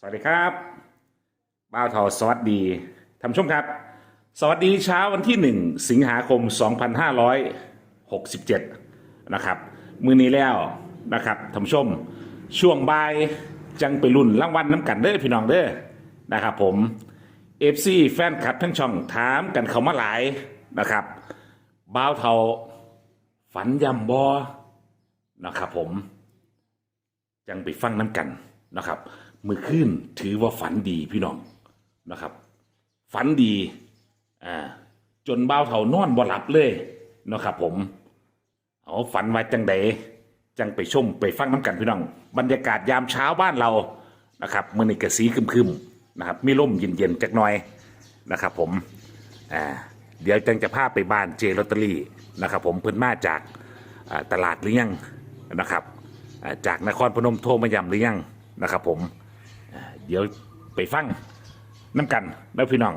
สวัสดีครับบ้าวทอสวัสดีท่านชมครับ สวัสดีเช้าวันที่ 1 สิงหาคม 2567 นะครับ มือนี้แล้วนะครับท่านชม ช่วงบ่ายจังไปรุ่นรางวัลน้ำกันเด้อพี่น้องเด้อนะครับผมเอฟซีแฟนคลับทั้งช่องถามกันเขามาหลายนะครับบ้าวเทาฝันยำบอนะครับผม จังไปฟังน้ำกันนะครับ มือขึ้นถือว่าฝันดีพี่น้องนะครับ ฝันดีอ่าจนเบ้าเท่านอนบ่หลับเลยนะครับผม เอาฝันไว้จังใดจังไปชมไปฟังน้ำกันพี่น้อง บรรยากาศยามเช้าบ้านเรานะครับมือในกระสีคึมๆนะครับมีลมเย็นๆจักหน่อยนะครับ ผมอ่าเดี๋ยวจังจะพาไปบ้านเจลอตเตอรี่นะครับ ผมเพิ่นมาจากตลาดหรือยังนะครับ จากนครพนมโทรมายำหรือยังนะครับผม เดี๋ยวไปฟังน้ำกันนะพี่น้อง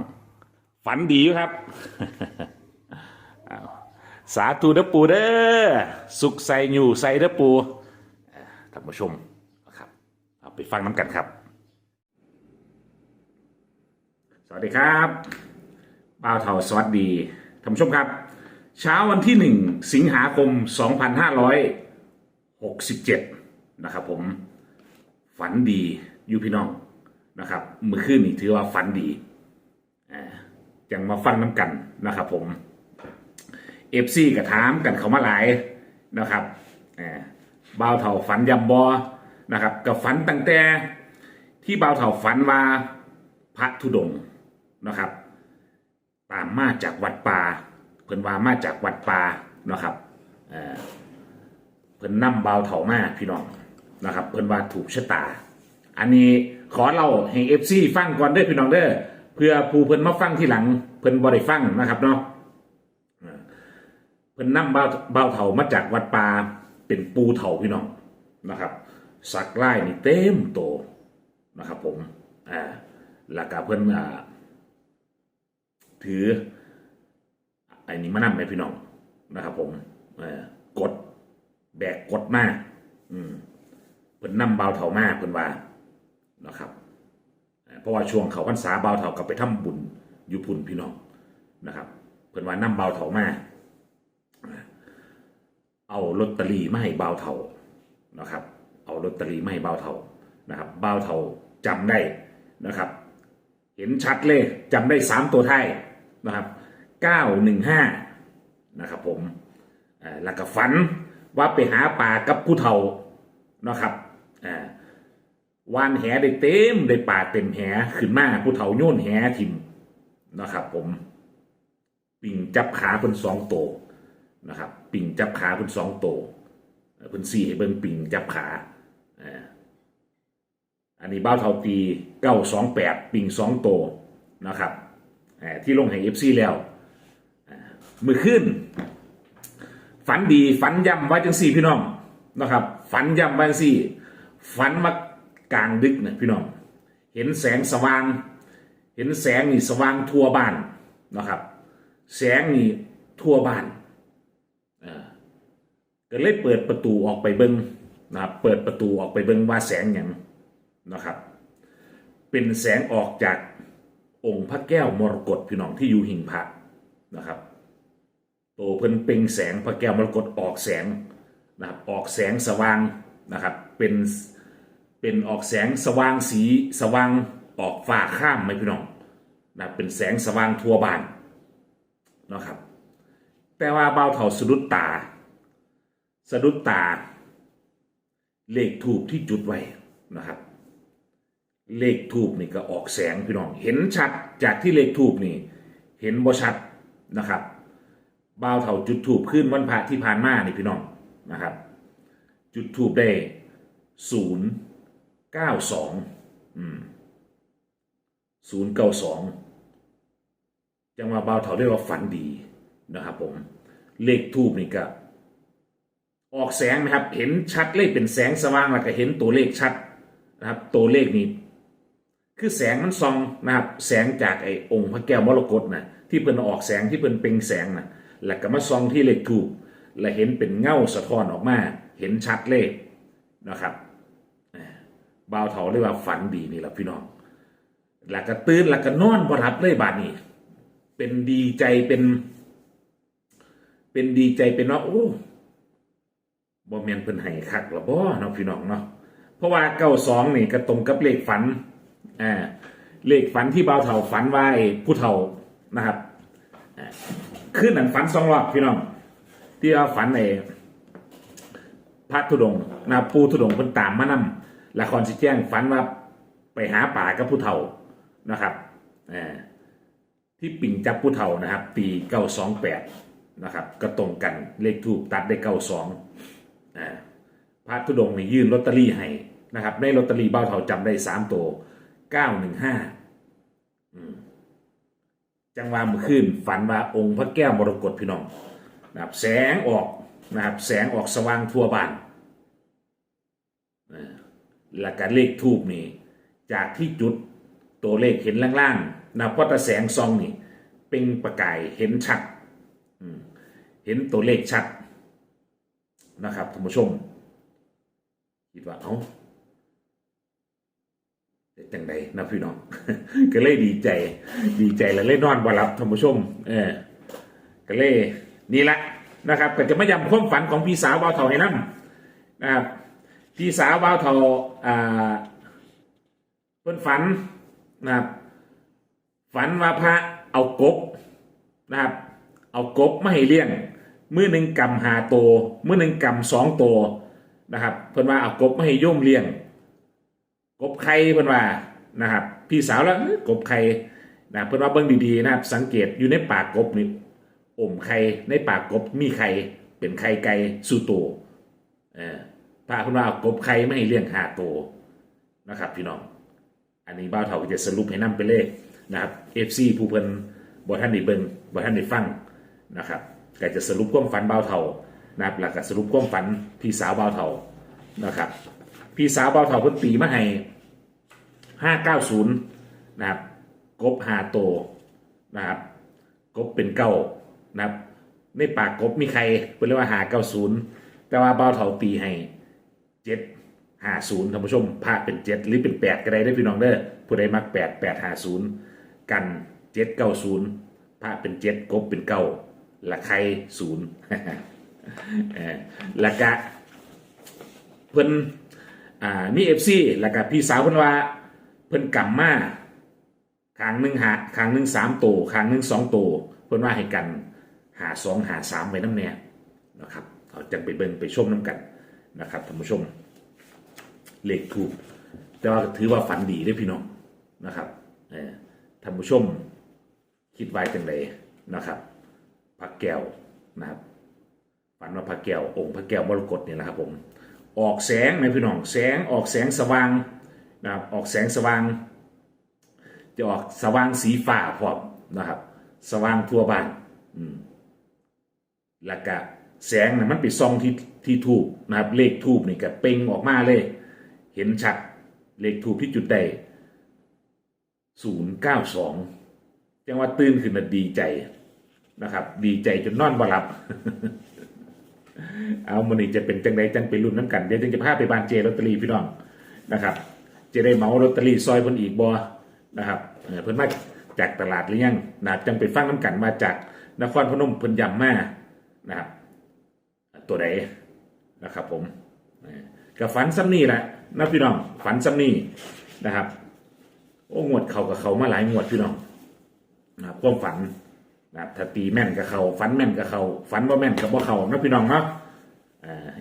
ฝันดีอยู่ครับ สาธุเด้อปูเด้อสุขใส่อยู่ใส่เด้อปูท่านผู้ชมนะครับเอาไปฟังน้ำกันครับ สวัสดีครับบ่าวเทาสวัสดีท่านผู้ชมครับ เช้าวันที่หนึ่งสิงหาคม 2567 นะครับผมฝันดีอยู่พี่น้อง นะครับมื่อคืนนี้ถือว่าฝันดีอ่ายังมาฟังน้ำกันนะครับ ผมเอฟซีกับถามกันเขามาหลายนะครับอ่าบ่าวเถาฝันยำบอนะครับกับฝันตั้งแต่ที่บ่าวเถาฝันว่าพระธุดงนะครับ ตามมาจากวัดป่าเพิ่นว่ามาจากวัดป่านะครับเอ่อเพิ่นนำเบาวเถามาพี่น้องนะครับ เพิ่นว่าถูกชะตา อันนี้ ขอเราให้เอฟซีฟังก่อนเด้อพี่น้องเด้อเพื่อผู้เพิ่นมาฟังที่หลังเพิ่นบ่ได้ฟังนะครับเนาะเอ่อเพิ่นนำเบาเบาเถามาจากวัดป่าเป็นปูเถาพี่น้องนะครับ สักไล่นี่เต็มโตนะครับ ผมอ่าแล้วก็เพิ่นอ่าถือไอ้นี้มานำไหมพี่น้องนะครับ ผมอ่อกดแบกกดมากอืมเพิ่นนำเบาเถามากเพิ่นว่า นะครับเพราะว่าช่วงเขาพรรษาเบาเถากลับไปทำบุญอยู่พุ่นพี่น้องนะครับเพิ่นว่านำเบาเถามาเอาลอตเตอรี่มาให้เบาเถานะครับ เอาลอตเตอรี่มาให้เบาเถานะครับเบาเถาจำได้นะครับ เห็นชัดเลยจำได้สามตัวไทยนะครับเก้าหนึ่งห้านะครับผมอ่าแล้วก็ฝันว่าไปหาป่ากับผู้เฒ่านะครับอ่า วานแหได้เต็มได้ป่าเต็มแหขึ้นมาผู้เฒ่าโยนแหทิมนะครับ ผม ปิ่งจับขาเพิ่นสองโตนะครับ ปิ่งจับขาเพิ่นสองโตเพิ่นสี่ให้เบิ่งปิ่งจับขาอันนี้บ้าเทาตีเก้าสองแปดปิ่งสองโตนะครับที่ลงแห่งเอฟซีแล้วมือขึ้น ฝันดีฝันย่ำไว้จังสี่พี่น้องนะครับ ฝันย่ำไว้จังสี่ ฝันมา กลางดึกเนี่ยพี่น้องเห็นแสงสว่าง เห็นแสงนี่สว่างทั่วบ้านนะครับ แสงนี่ทั่วบ้านอ่าก็เลยเปิดประตูออกไปเบิงนะครับเปิดประตูออกไปเบิงว่าแสงอย่างนะครับ เป็นแสงออกจากองค์พระแก้วมรกตพี่น้องที่อยู่หิ่งพระนะครับโตเพิ่นเปล่งแสงพระแก้วมรกตออกแสงนะครับออกแสงสว่างนะครับ เป็น เป็นออกแสงสว่างสีสว่างออกฟ้าข้ามไหมพี่น้องนะเป็นแสงสว่างทั่วบ้านนะครับ แต่ว่าเบาเถาสะดุดตา สะดุดตา เลขถูกที่จุดไว้นะครับ เลขทูบนี่ก็ออกแสงพี่น้อง เห็นชัดจากที่เลขทูบนี่ เห็นบ่ชัดนะครับเบาเท่าจุดทูบขึ้นวันพระที่ผ่านมานี่พี่น้องนะครับ จุดทูบได้ศูนย์ เก้าสองศูนย์เก้าสองจังหว่าบ่าวเท่าเรียกว่าฝันดีนะครับผม เลขทูบนี่ก็ออกแสงนะครับ เห็นชัดเลขเป็นแสงสว่างแล้วก็เห็นตัวเลขชัดนะครับ ตัวเลขนี้คือแสงมันส่องนะครับ แสงจากไอ้องค์พระแก้วมรกตนะที่เพิ่นออกแสงที่เพิ่นเปล่งแสงนะแล้วก็มาส่องที่เลขถูกและเห็นเป็นเงาสะท้อนออกมา เห็นชัดเลขนะครับ บ่าวเถาเลยกว่าฝันดีนี่แหละพี่น้องแล้วก็ตื่นแล้วก็นอนบ่รับเลยบาดนี้เป็นดีใจเป็น เป็นดีใจเป็นว่าโอ้บ่แมนเพิ่นให้คักละบ่เนาะพี่น้องเนาะเพราะว่าเก้าสองนี่ก็ตรงกับเลขฝันอ่าเลขฝันที่บ่าวเฒ่าฝันว่าไอ้ผู้เฒ่านะครับขึ้นหนั้นฝันสองรอบพี่น้อง ที่ว่าฝันไอ้พระธุดงค์นะปูธุดงค์เพิ่นตามมานำ ละครสิแจ้งฝันว่าไปหาป่ากับผู้เฒ่านะครับที่ปิ่งจับผู้เฒ่านะครับ ปีเก้าสองแปดนะครับ ก็ตรงกันเลขทูบตัดได้เก้าสองพระธุดงค์นี่ยื่นลอตเตอรี่ให้นะครับในลอตเตอรี่เบ้าเฒ่าจำได้สามตัวเก้าหนึ่งห้าจังหวะเมื่อคืนฝันว่าองค์พระแก้วมรกตพี่น้องนะครับแสงออกนะครับแสงออกสว่างทั่วบ้าน และการเลขทูบนี่ จากที่จุดตัวเลขเห็นล่างๆนะเพราะแต่แสงซองนี่ เป็นประกายเห็นชัดเห็นตัวเลขชัดนะครับท่านผู้ชมคิดว่าเอา้าจังใดนะพี่น้อง ก็เลยดีใจ ดีใจแล้วเลยนอนบ่หลับท่านผู้ชม เออก็เลยนี่แหละนะครับ ก็จะมาย้ำความฝันของพี่สาวบ่าวเฒ่าให้นํนะครับ พี่สาวบ่าวเฒ่าอ่าเพิ่นฝันนะครับ ฝันว่าพระเอากบนะครับ เอากบมาให้เลี้ยงมือหนึ่งกำหาโตวมือหนึ่งกำสองโตวนะครับ เพิ่นว่าเอากบมาให้โยมเลี้ยง กบไข่เพิ่นว่านะครับ พี่สาวแล้วกบไข่นะเพิ่อนว่าเบิ่งดีๆนะครับสังเกตอยู่ในปากกบนี่อมไข่ในปากกบมีไข่เป็นไข่ไก่สู่โตวเออ พระเพิ่นว่าเอากบไข่เลี้ยงหาโตนะครับ พี่น้อง อันนี้บ้าเถาก็จะสรุปให้นำไปเลยนะครับ FC ผู้เพิ่นบ่ท่านได้เบิ่งบ่ท่านได้ฟังนะครับก็จะสรุปความฝันบ้าเถานะครับแล้วก็สรุปความฝันพี่สาวบ้าเถานะครับ พี่สาวบ้าเถาเพิ่นตีมาให้590นย์นะครับกบหาโตนะครับกบเป็นเก้านะครับในปากกบมีใครเป็นเรียกว่าหาเก้าศูนย์แต่ว่าบ้าเถาตีให้ เจ็ดห้าศูนย์ท่านผู้ชมพาเป็นเจ็ดหรือเป็นแปดก็ได้ได้พี่น้องเด้อผู้ใดมักแปดแปดห้าศูนย์กันเจ็ดเก้าศูนย์พาเป็นเจ็ดกบเป็นเก้าละใครศูนย์ล้วก็เพิ่นอ่ามีเอฟซีล้วก็พี่สาวเพิ่นว่าเพิ่นกำมาครั้งหนึ่งหาครั้งหนึ่งสามโตวครั้งหนึ่งสองโตวเพิ่นว่าให้กันหาสองหาสามไว้น้ำเนี่ยนะครับเอาจังไปเบิ่งไปชมน้ำกัน นะครับท่านผู้ชมเลขถูก แต่ว่าถือว่าฝันดีได้พี่น้องนะครับเออท่านผู้ชมคิดไว้จังไดนะครับพระแก้วนะครับฝันว่าพระแก้วองค์พระแก้วมรกตเนี่ยนะครับผมออกแสงไหมพี่น้องแสงออกแสงสว่างนะครับออกแสงสว่าง จะออกสว่างสีฟ้าพร้อมนะครับ สว่างทั่วบ้านอืมแล้วก็ แสงนะมันไปส่องที่ที่ทูบนะครับ เลขทูบนี่ก็เป่งออกมาเลย เห็นชัดเลขทูบที่จุดใดศูนย์เก้าสองจังว่าตื่นขึ้นมาดีใจนะครับ ดีใจจนนอนบ่หลับ เอามันนี่จะเป็นจังใดจังไปรุ่นน้ำกันเดี๋ยวจึงจะพาไปบานเจลอตเตอรี่พี่น้องนะครับ จะได้เหมาลอตเตอรี่ซอยเพิ่นอีกบ่นะครับเพิ่นมาจากตลาดหรือยังนะจังไปฟังน้ำกันมาจากนครพนมเพิ่นย้ำมานะครับ ตัวใดนะครับผมกับฝันซ้ำนี่แหละนะพี่น้องฝันซ้ำนี่นะครับ โอ้งวดเขากับเขามาหลายงวดพี่น้องนะครับความฝันนะครับถ้าตีแม่นกับเขาฝันแม่นกับเขาฝันว่าแม่นกับว่าเขานะพี่น้องเนาะ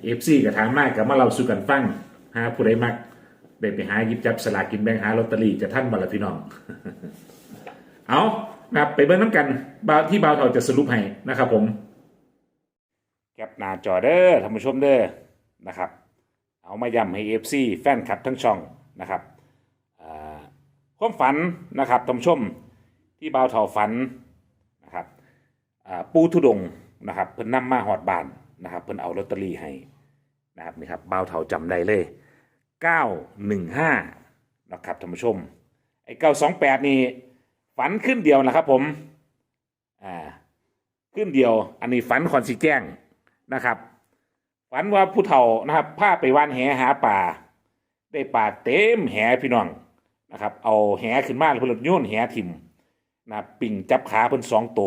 เอฟซีกับถามมากกับมาเราสู่กันฟังหาผู้ใดมักได้ไปหายิบจับสลากกินแบ่งหาลอตเตอรี่จะท่านบ่ลพี่น้อง เอานะครับไปเบิ่งน้ำกันบาวที่บาวเฒ่าจะสรุปให้นะครับผม แคปหน้าจอเด้อท่านผู้ชมเด้อนะครับ เอามาย้ำให้เอฟซีแฟนคลับทั้งช่องนะครับความฝันนะครับท่านผู้ชมที่บ่าวเฒ่าฝันนะครับปูทุดงนะครับเพิ่นนำมาหอดบานนะครับเพิ่นเอาลอตเตอรี่ให้นะครับนี่ครับบ่าวเฒ่าจำได้เลย 915นะครับท่านผู้ชมไอ้928 นี่ฝันขึ้นเดียวนะครับผมอ่าขึ้นเดียวอันนี้ฝันคอนสิแจ้ง นะครับฝันว่าผู้เฒ่านะครับพาไปว่านแหหาป่า ได้ปลาเต็มแหพี่น้องนะครับ เอาแหขึ้นมาแล้วเพิ่นโยนแหทิมนะปิ่งจับขาเพิ่นสองโต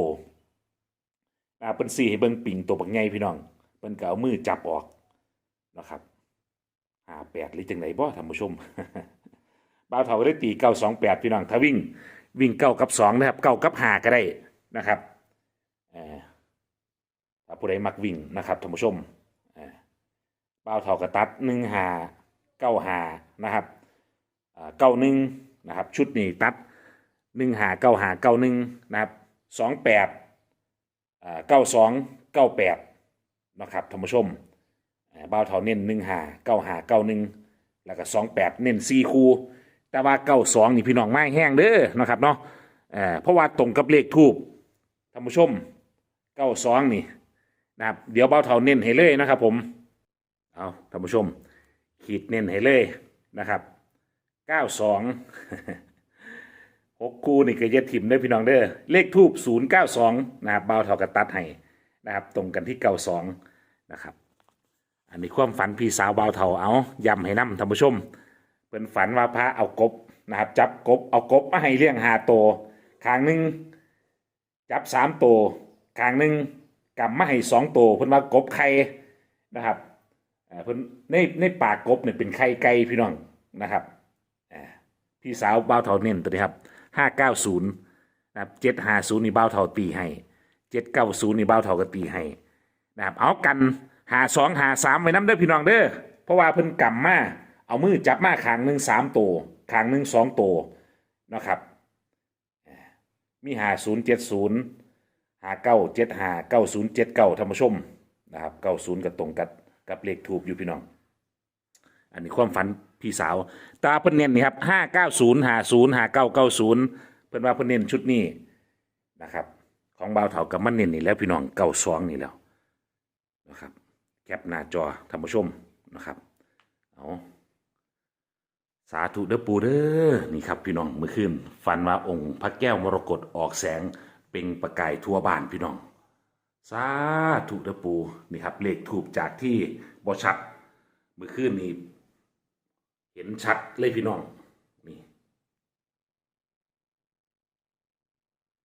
นะเพิ่นสี่ให้เบิ่งปิ่งตัวบักใหญ่พี่น้องเพิ่นก็เอามือจับออกนะครับห้าแปดหรือจังไหนบ่ท่านผู้ชมบ่าวเฒ่าได้ตีเก้าสองแปดพี่น้องถ้าวิ่งวิ่งเก้ากับสองนะครับเก้ากับห้าก็ได้นะครับเอ่อ ถ้าผู้ใดมักวิ่งนะครับท่านผู้ชมเอ่อบ่าวเฒ่ากระตัดหนึ่งหาเก้าหานะครับเก้าหนึ่งนะครับชุดนี้ตัดหนึ่งหาเก้าหาเก้าหนึ่งนะครับสองแปดเก้าสองเก้าแปดนะครับท่านผู้ชมเบาวเฒ่าเน้นหนึ่งหาเก้าหาเก้าหนึ่งแล้วก็สองแปดเน้นสี่คูแต่ว่าเก้าสองนี่พี่น้องไม่แห้งเด้อนะครับเนาะเอ่อเพราะว่าตรงกับเลขทูบท่านผู้ชมเก้าสองนี่ นะครับเดี๋ยวเบาเท่าเน้นให้เลยนะครับ ผมเอาท่านผู้ชม ขีดเน้นให้เลยนะครับเก้าสองหกคู่นี่ก็จะถิ่มได้พี่น้องเด้อเลขทูบศูนย์เก้าสองนะครับเบาเท่ากับตัดให้นะครับตรงกันที่เก้าสองนะครับอันนี้ความฝันพี่สาวเบาเท่าเอาย้ำให้นํท่านผู้ชมเพิ่นฝันว่าพระเอากบนะครับจับกบเอากบมาให้เลี้ยงหาโตคางหนึ่งจับสามโตคางหนึ่ง กำมาให้สองตัวเพิ่นว่ากบไข่นะครับเอ่อเพิ่นในในปากกบเนี่ยเป็นไข่ไก่พี่น้องนะครับพี่สาวบ้าเท่าเน้นตัวนี้ครับห้าเก้าศูนย์นะครับเจ็ดห้าศูนย์นี่บ้าเท่าตีให้เจ็ดเก้าศูนย์นี่บ้าเท่าก็ตีให้นะครับเอากันหาสองหาสามไว้น้ำเด้อพี่น้องเด้อเพราะว่าเพิ่นกำมาเอามือจับมาขางหนึ่งสามตัวขางหนึ่งสองตัวนะครับมีหาศูนย์เจ็ดศูนย์ หาเก้าเจ็ดหาเก้าศูนย์เจ็ดเก้าธรรมชมนะครับเก้าศูนย์กับตรงกับกับเลขถูกอยู่พี่น้อง อันนี้ความฝันพี่สาว ตาเพิ่นเน้นนี่ครับห้าเก้าศูนย์หาศูนย์หาเก้าเก้าศูนย์เพิ่นว่าเพิ่นเน้นชุดนี้นะครับของบ่าวเถากับมันเน้นนี่แล้วพี่น้องเก้าสองนี่แล้วนะครับแคปหน้าจอท่านผู้ชมนะครับเอาสาธุเด้อปูเด้อนี่ครับพี่น้องเมื่อคืนฝันว่าองค์พระแก้วมรกตออกแสง เปล่งประกายทั่วบ้านพี่น้องสาธุเด้อปูนี่ครับเลขถูกจากที่บอชัดเมื่อคืนนี้เห็นชัดเลยพี่น้องนี่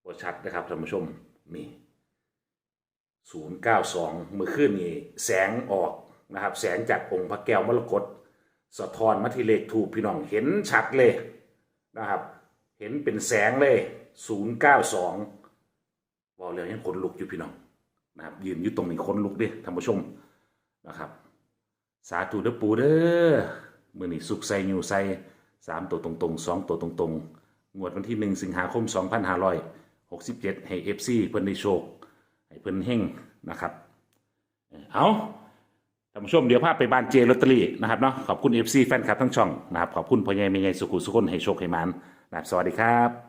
บอชัดนะครับท่านผู้ชมนี่ศูนย์เก้าสองเมื่อคืนนี้แสงออกนะครับ แสงจากองค์พระแก้วมรกตสะท้อนมาที่เลขถูกพี่น้องเห็นชัดเลยนะครับ เห็นเป็นแสงเลยศูนย์เก้าสอง บอกเลยยังขนลุกอยู่พี่น้องนะครับ ยืนอยู่ตรงนี้ขนลุกดิท่านผู้ชมนะครับ สาธุเด้อปูเด้อมือนี้สุกใส่อยู่ใส่สามตัวตรงๆสองตัวตรงๆ งวดวันที่หนึ่งสิงหาคมสองพันห้าร้อยหกสิบเจ็ดให้เอฟซีเพิ่นได้โชค ให้เพิ่นเฮงนะครับ เอาท่านผู้ชมเดี๋ยวพาไปบ้านเจลอตเตอรี่นะครับเนาะขอบคุณเอฟซีแฟนคลับทั้งช่องนะครับขอบคุณพ่อใหญ่แม่ใหญ่สุขุสุขคนให้โชคให้มันนะครับสวัสดีครับ